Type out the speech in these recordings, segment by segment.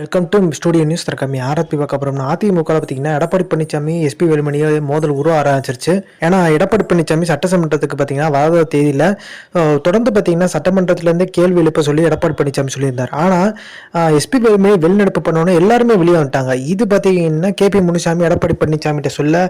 Welcome to studio news தரக்கம்மி ஆர்எப்பி பார்க்க போகிறோம்னா அதிமுக பார்த்தீங்கன்னா எடப்பாடி பழனிசாமி எஸ்பி வேலுமணியை மோதல் உருவ ஆரம்பிச்சிருச்சு. ஏன்னா எடப்பாடி பழனிசாமி சட்டசமன்றத்துக்கு பார்த்தீங்கன்னா வராத தேதியில் தொடர்ந்து பார்த்தீங்கன்னா சட்டமன்றத்திலேருந்து கேள்வி எழுப்ப சொல்லி எடப்பாடி பழனிசாமி சொல்லியிருந்தார். ஆனால் எஸ்பி வேலுமணி வெளிநடப்பு பண்ணோன்னே எல்லாருமே வெளியே வந்துட்டாங்க. இது பார்த்தீங்கன்னா கேபி முனுசாமி எடப்பாடி பழனிசாமிகிட்ட சொல்ல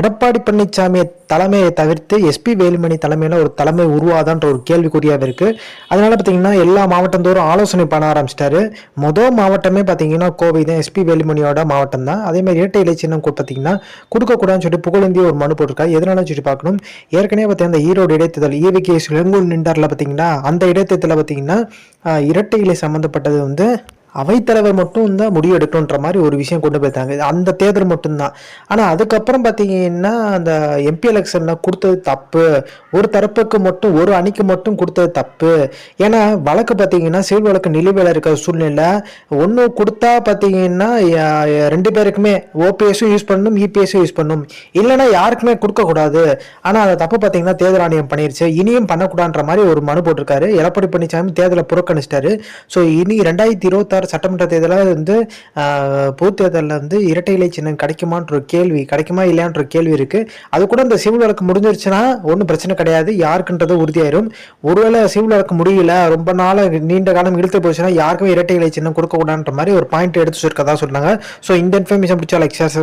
எடப்பாடி பழனிசாமியை தலைமையை தவிர்த்து எஸ்பி வேலுமணி தலைமையில் ஒரு தலைமை உருவாதான்ற ஒரு கேள்விக்குறியாக இருக்குது அதனால் பார்த்தீங்கன்னா எல்லா மாவட்டந்தோறும் ஆலோசனை பண்ண ஆரம்பிச்சிட்டாரு. மொதல் மாவட்டமே பார்த்தீங்கன்னா கோவை தான் எஸ்பி வேலுமணியோட மாவட்டம் தான். அதே மாதிரி இரட்டை இலை சின்னம் கூட பார்த்தீங்கன்னா கொடுக்கக்கூடாதுன்னு சொல்லிட்டு புகழேந்தி ஒரு மனு போட்டிருக்காரு. எதனால சொல்லி பார்க்கணும். ஏற்கனவே பார்த்தீங்கன்னா இந்த ஈரோடு இடைத்தேர்தல் ஈவிகே இளங்கூர் நின்றாரில் பார்த்தீங்கன்னா அந்த இடைத்தேர்தலில் பார்த்தீங்கன்னா இரட்டை இலை சம்மந்தப்பட்டது வந்து அவைத்தலைவர் மட்டும் தான் முடிவு எடுக்கணுன்ற மாதிரி ஒரு விஷயம் கொண்டு போயிருந்தாங்க அந்த தேர்தல் மட்டும்தான். ஆனால் அதுக்கப்புறம் பார்த்தீங்கன்னா அந்த எம்பி எலெக்ஷன்லாம் கொடுத்தது தப்பு. ஒரு தரப்புக்கு மட்டும் ஒரு அணிக்கு மட்டும் கொடுத்தது தப்பு. ஏன்னா வழக்கு பார்த்தீங்கன்னா சிவில் வழக்கு நிலுவையில் இருக்கிற சூழ்நிலை. ஒன்று கொடுத்தா பார்த்தீங்கன்னா ரெண்டு பேருக்குமே ஓபிஎஸும் யூஸ் பண்ணணும் இபிஎஸும் யூஸ் பண்ணணும். இல்லைன்னா யாருக்குமே கொடுக்கக்கூடாது. ஆனால் அதை தப்பு பார்த்தீங்கன்னா தேர்தல் ஆணையம் பண்ணிருச்சு. இனியும் பண்ணக்கூடாதுன்ற மாதிரி ஒரு மனு போட்டிருக்காரு. எடப்பாடி பழனிசாமி தேர்தலை புறக்கணிச்சிட்டாரு. ஸோ இனி ரெண்டாயிரத்தி இருபத்தாறு சட்டமன்ற தேர்தலில் வந்து ஆஹ், பொது தேர்தலில் வந்து இரட்டை இலை சின்னம் கிடைக்குமான்ற ஒரு கேள்வி கிடைக்குமா இல்லையான்ற கேள்வி இருக்குது அது கூட இந்த சிவில் வழக்கு முடிஞ்சிருச்சுன்னா ஒன்றும் பிரச்சனை கிடையாது. யாருக்குன்றது உறுதியாயிரும். ஒருவேளை சிவில் வழக்கு முடியல ரொம்ப நாள் நீண்ட காலம் இழுத்து போச்சுன்னா யாருக்கும் இரட்டை இலை சின்னம் கொடுக்கக்கூடாதுன்ற மாதிரி ஒரு பாயிண்ட் எடுத்து வச்சிருக்கதா சொன்னாங்க ஸோ இந்த இன்ஃபர்மேஷன் பிடிச்சா லைக் ஷேர்